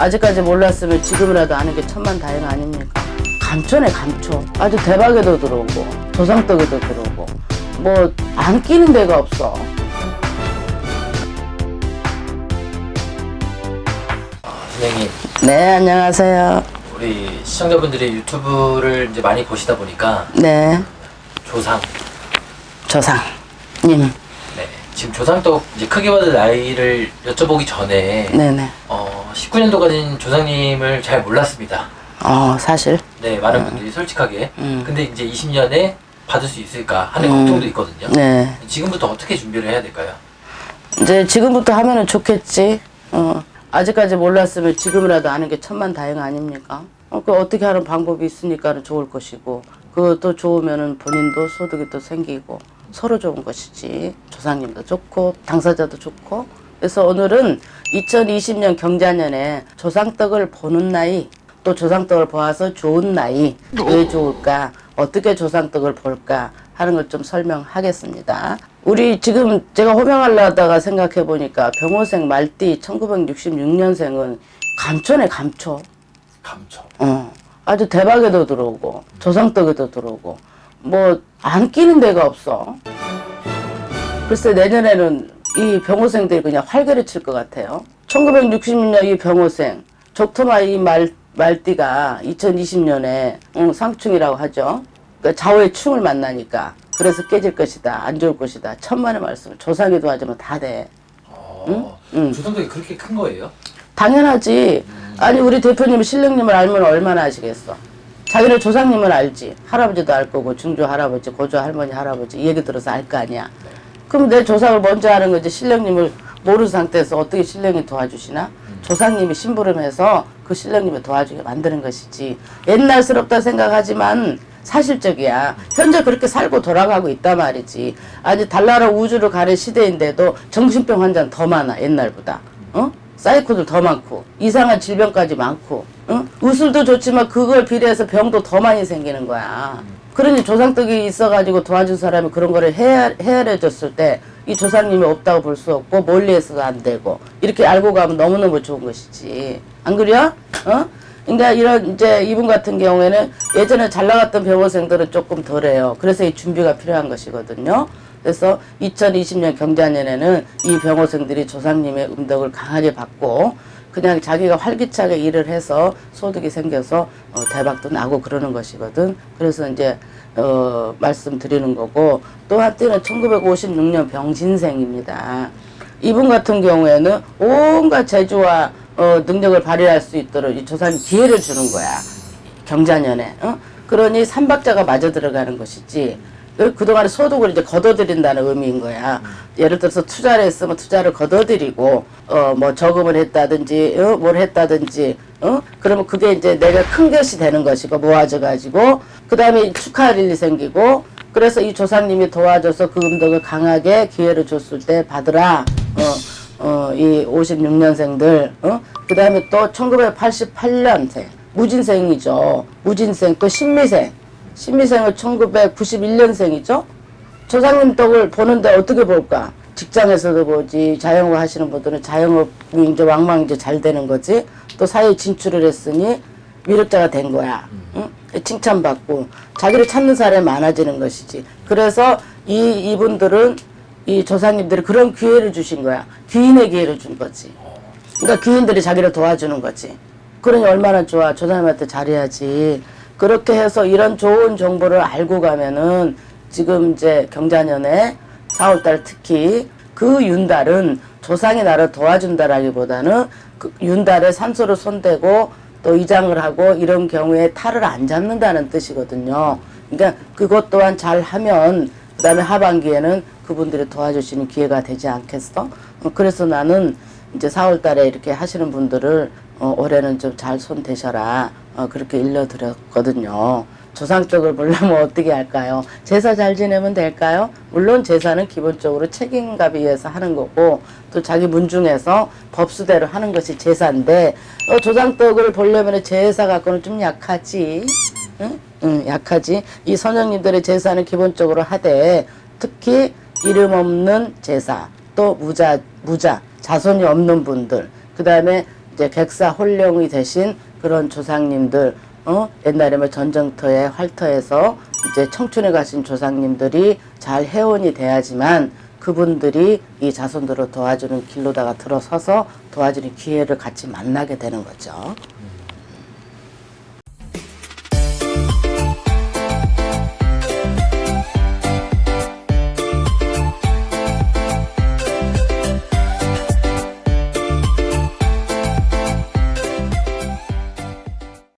아직까지 몰랐으면 지금이라도 아는 게 천만 다행 아닙니까? 감초네 감초. 아주 대박에도 들어오고 조상떡에도 들어오고 뭐 안 끼는 데가 없어. 선생님, 네 안녕하세요. 우리 시청자분들이 유튜브를 이제 많이 보시다 보니까 네 조상, 조상님. 네, 지금 조상떡 이제 크게 받을 나이를 여쭤보기 전에 네네. 어, 19년도까지는 조상님을 잘 몰랐습니다. 어 사실 네, 많은 분들이 솔직하게. 음. 근데 이제 20년에 받을 수 있을까 하는 음. 걱정도 있거든요. 네. 지금부터 어떻게 준비를 해야 될까요? 이제 지금부터 하면은 좋겠지. 어, 아직까지 몰랐으면 지금이라도 아는 게 천만 다행 아닙니까? 어, 그 어떻게 하는 방법이 있으니까 좋을 것이고, 그것도 좋으면은 본인도 소득이 또 생기고, 서로 좋은 것이지. 조상님도 좋고, 당사자도 좋고. 그래서 오늘은 2020년 경자년에 조상떡을 보는 나이, 또 조상떡을 보아서 좋은 나이, 왜 좋을까? 어떻게 조상떡을 볼까? 하는 걸 좀 설명하겠습니다. 우리 지금 제가 호명하려다가 생각해 보니까 병호생 말띠 1966년생은 감초네 감초. 감초. 어. 아주 대박에도 들어오고 조상떡에도 들어오고 뭐 안 끼는 데가 없어. 글쎄 내년에는 이 병호생들이 그냥 활개를 칠 것 같아요. 1966년 이 병호생 적토마 이 말, 말띠가 2020년에 상충이라고 하죠. 그러니까 좌우의 충을 만나니까 그래서 깨질 것이다 안 좋을 것이다 천만의 말씀 조상에도 하지만 다 돼. 어, 응. 조상떡이 그렇게 큰 거예요? 당연하지. 아니 우리 대표님 신령님을 알면 얼마나 아시겠어. 자기는 조상님을 알지. 할아버지도 알 거고 중조 할아버지, 고조 할머니, 할아버지 이 얘기 들어서 알 거 아니야. 그럼 내 조상을 먼저 아는 거지. 신령님을 모르는 상태에서 어떻게 신령이 도와주시나? 조상님이 심부름해서 그 신령님을 도와주게 만드는 것이지. 옛날스럽다 생각하지만 사실적이야. 현재 그렇게 살고 돌아가고 있단 말이지. 아니 달나라 우주를 가는 시대인데도 정신병 환자는 더 많아 옛날보다. 어? 사이코들 더 많고 이상한 질병까지 많고 응? 의술도 좋지만 그걸 비례해서 병도 더 많이 생기는 거야. 그러니 조상떡이 있어가지고 도와준 사람이 그런 거를 헤아, 헤아려줬을 때 이 조상님이 없다고 볼 수 없고 멀리해서도 안 되고 이렇게 알고 가면 너무너무 좋은 것이지. 안 그래요? 어? 그러니까 이런 이제 이분 같은 경우에는 예전에 잘 나갔던 병원생들은 조금 덜해요. 그래서 이 준비가 필요한 것이거든요. 그래서 2020년 경자년에는 이 병호생들이 조상님의 음덕을 강하게 받고 그냥 자기가 활기차게 일을 해서 소득이 생겨서 어, 대박도 나고 그러는 것이거든. 그래서 이제 어, 말씀드리는 거고 또 한때는 1956년 병신생입니다. 이분 같은 경우에는 온갖 재주와 어, 능력을 발휘할 수 있도록 이 조상이 기회를 주는 거야. 경자년에. 어? 그러니 삼박자가 맞아 들어가는 것이지. 그- 그동안에 소득을 이제 걷어들인다는 의미인 거야. 예를 들어서 투자를 했으면 투자를 걷어들이고, 어, 뭐 저금을 했다든지, 어, 뭘 했다든지, 어? 그러면 그게 이제 내가 큰 것이 되는 것이고, 모아져가지고, 그 다음에 축하할 일이 생기고, 그래서 이 조상님이 도와줘서 그 음덕을 강하게 기회를 줬을 때 받으라. 어, 어, 이 56년생들, 어? 그 다음에 또 1988년생, 무진생이죠. 무진생, 또 신미생. 신미생은 1991년생이죠. 조상님 떡을 보는데 어떻게 볼까? 직장에서도 보지, 자영업 하시는 분들은 자영업이 이제 왕왕 이제 잘 되는 거지. 또 사회에 진출을 했으니 위력자가 된 거야. 응? 칭찬받고 자기를 찾는 사람이 많아지는 것이지. 그래서 이 이분들은 이 조상님들이 그런 기회를 주신 거야. 귀인의 기회를 준 거지. 그러니까 귀인들이 자기를 도와주는 거지. 그러니 얼마나 좋아. 조상님한테 잘해야지. 그렇게 해서 이런 좋은 정보를 알고 가면은 지금 이제 경자년에 4월달 특히 그 윤달은 조상이 나를 도와준다라기보다는 그 윤달에 산소를 손대고 또 이장을 하고 이런 경우에 탈을 안 잡는다는 뜻이거든요. 그러니까 그것 또한 잘 하면 그 다음에 하반기에는 그분들이 도와주시는 기회가 되지 않겠어? 어, 그래서 나는 이제 4월 달에 이렇게 하시는 분들을 어, 올해는 좀 잘 손 대셔라. 어, 그렇게 일러드렸거든요. 조상 쪽을 보려면 어떻게 할까요? 제사 잘 지내면 될까요? 물론 제사는 기본적으로 책임감에 의해서 하는 거고 또 자기 문중에서 법수대로 하는 것이 제사인데 어, 조상떡을 보려면 제사 갖고는 좀 약하지. 응? 응, 약하지. 이 선생님들의 제사는 기본적으로 하되 특히 이름 없는 제사 또 무자 무자 자손이 없는 분들 그 다음에 이제 백사 홀령이 되신 그런 조상님들, 어? 옛날에 뭐 전쟁터에 활터에서 이제 청춘에 가신 조상님들이 잘 회원이 돼야지만 그분들이 이 자손들을 도와주는 길로다가 들어서서 도와주는 기회를 같이 만나게 되는 거죠.